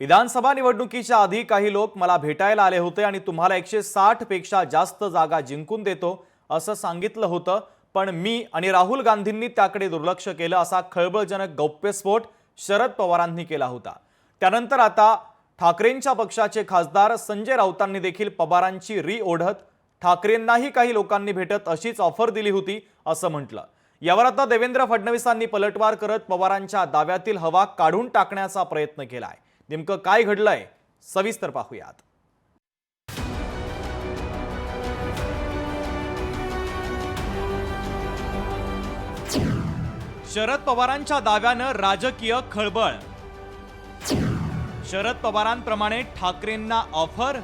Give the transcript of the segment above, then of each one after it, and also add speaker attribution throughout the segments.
Speaker 1: विधानसभा निवडणुकीच्या आधी काही लोक मला भेटायला आले होते आणि तुम्हाला एकशे साठपेक्षा जास्त जागा जिंकून देतो असं सांगितलं होतं. पण मी आणि राहुल गांधींनी त्याकडे दुर्लक्ष केलं असा खळबळजनक गौप्यस्फोट शरद पवारांनी केला होता. त्यानंतर आता ठाकरेंच्या पक्षाचे खासदार संजय राऊतांनी देखील पवारांची री ओढत ठाकरेंनाही काही लोकांनी भेटत अशीच ऑफर दिली होती असं म्हटलं. यावर आता देवेंद्र फडणवीसांनी पलटवार करत पवारांच्या दाव्यातील हवा काढून टाकण्याचा प्रयत्न केला आहे नेमकं काय घडलंय? सविस्तर पाहूयात. शरद पवारांच्या दाव्यानं राजकीय खळबळ. शरद पवारांप्रमाणे ठाकरेंना ऑफर.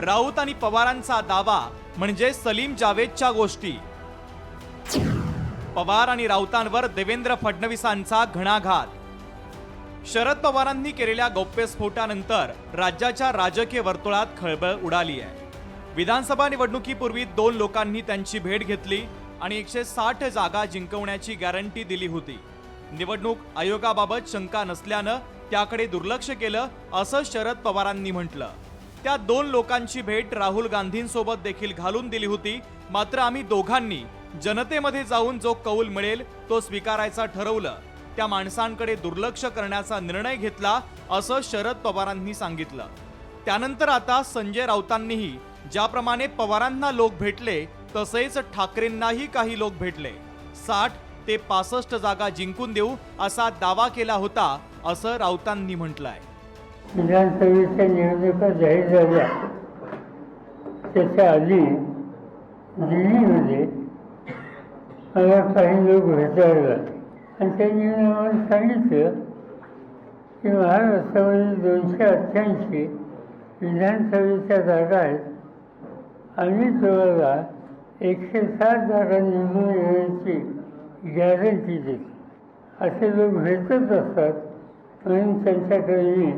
Speaker 1: राऊत आणि पवारांचा दावा म्हणजे सलीम जावेदच्या गोष्टी. पवार आणि राऊतांवर देवेंद्र फडणवीसांचा घणाघात. शरद पवारांनी केलेल्या गौप्यस्फोटानंतर राज्याच्या राजकीय वर्तुळात खळबळ उडाली आहे. विधानसभा निवडणुकीपूर्वी दोन लोकांनी त्यांची भेट घेतली आणि एकशे साठ जागा जिंकवण्याची गॅरंटी दिली होती. निवडणूक आयोगाबाबत शंका नसल्यानं त्याकडे दुर्लक्ष केलं असं शरद पवारांनी म्हटलं. त्या दोन लोकांची भेट राहुल गांधींसोबत देखील घालून दिली होती. मात्र आम्ही दोघांनी जनतेमध्ये जाऊन जो कौल मिळेल तो स्वीकारायचा ठरवलं. त्या माणसांकडे दुर्लक्ष करण्याचा निर्णय घेतला असं शरद पवारांनी सांगितलं. त्यानंतर आता संजय राऊतांनीही ज्याप्रमाणे पवारांना लोक भेटले तसेच ठाकरेंनाही काही लोक भेटले. साठ ते पासष्ट जागा जिंकून देऊ असा दावा केला होता असं राऊतांनी म्हटलंय.
Speaker 2: विधानसभेच्या निवडणुका जाहीर झाल्या त्याच्या आधी दिल्लीमध्ये मला काही लोक भेटायला आणि त्यांनी आम्हाला सांगितलं की महाराष्ट्रामध्ये दोनशे अठ्ठ्याऐंशी विधानसभेच्या जागा आहेत. आणि तुम्हाला एकशे सात जागा निवडून येण्याची गॅरंटी देते. असे लोक भेटत असतात म्हणून त्यांच्याकडे मी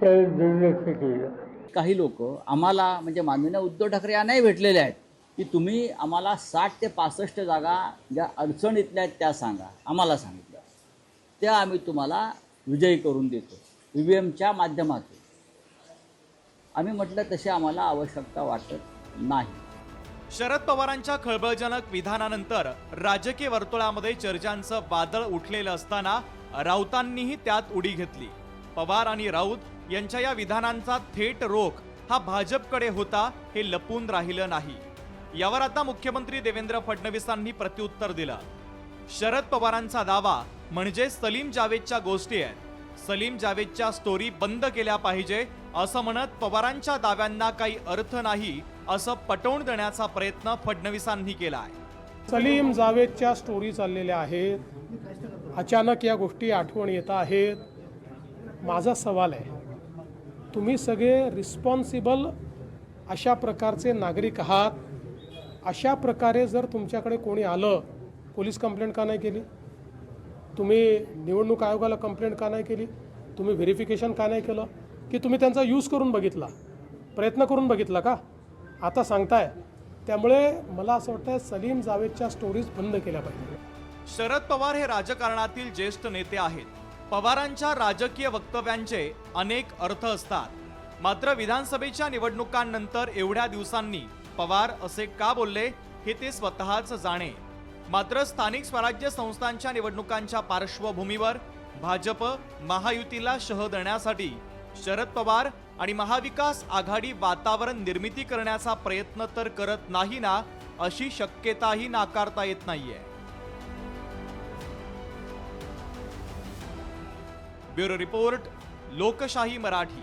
Speaker 2: त्यावेळी दुर्लक्ष केलं.
Speaker 3: काही लोक आम्हाला म्हणजे माननीय उद्धव ठाकरे यांनाही भेटलेले आहेत. की तुम्ही आम्हाला साठ ते पासष्ट जागा ज्या अडचणीतल्या आहेत त्या सांगा. आम्हाला सांगितल्या. त्या आम्ही तुम्हाला विजयी करून देतो. ई व्ही एमच्या माध्यमातून. आम्ही म्हटलं तशी आम्हाला आवश्यकता वाटत नाही.
Speaker 1: शरद पवारांच्या खळबळजनक विधानानंतर राजकीय वर्तुळामध्ये चर्चांचं वादळ उठलेलं असताना राऊतांनीही त्यात उडी घेतली. पवार आणि राऊत यांच्या या विधानांचा थेट रोख हा भाजपकडे होता हे लपून राहिलं नाही. यावर आता मुख्यमंत्री देवेंद्र फडणवीसांनी प्रत्युत्तर दिलं. शरद पवारांचा दावा म्हणजे सलीम जावेदच्या गोष्टी आहेत. सलीम जावेदच्या स्टोरी बंद केल्या पाहिजे असं म्हणत पवारांच्या दाव्यांना काही अर्थ नाही असं पटवून देण्याचा प्रयत्न फडणवीसांनी केला आहे
Speaker 4: सलीम जावेदच्या स्टोरी चाललेल्या आहेत. अचानक या गोष्टी आठवण येत आहेत. माझा सवाल आहे तुम्ही सगळे रिस्पॉन्सिबल अशा प्रकारचे नागरिक आहात? अशा प्रकारे जर तुमच्याकडे कोणी आलं पोलीस कंप्लेंट का नाही केली? तुम्ही निवडणूक आयोगाला कंप्लेंट का नाही केली? तुम्ही व्हेरिफिकेशन का नाही केलं? की तुम्ही त्यांचा यूज करून बघितला? प्रयत्न करून बघितला का? आता सांगताय. त्यामुळे मला असं वाटतं सलीम जावेदच्या स्टोरीज बंद केल्या पाहिजे
Speaker 1: शरद पवार हे राजकारणातील ज्येष्ठ नेते आहेत. पवारांच्या राजकीय वक्तव्यांचे अनेक अर्थ असतात. मात्र विधानसभेच्या निवडणुकांनंतर एवढ्या दिवसांनी पवार असे का बोलले हे ते स्वतःच जाणे. मात्र स्थानिक स्वराज्य संस्थांच्या निवडणुकांच्या पार्श्वभूमीवर भाजप महायुतीला शह देण्यासाठी शरद पवार आणि महाविकास आघाडी वातावरण निर्मिती करण्याचा प्रयत्न तर करत नाही ना अशी शक्यताही नाकारता येत नाहीये. ब्युरो रिपोर्ट लोकशाही मराठी.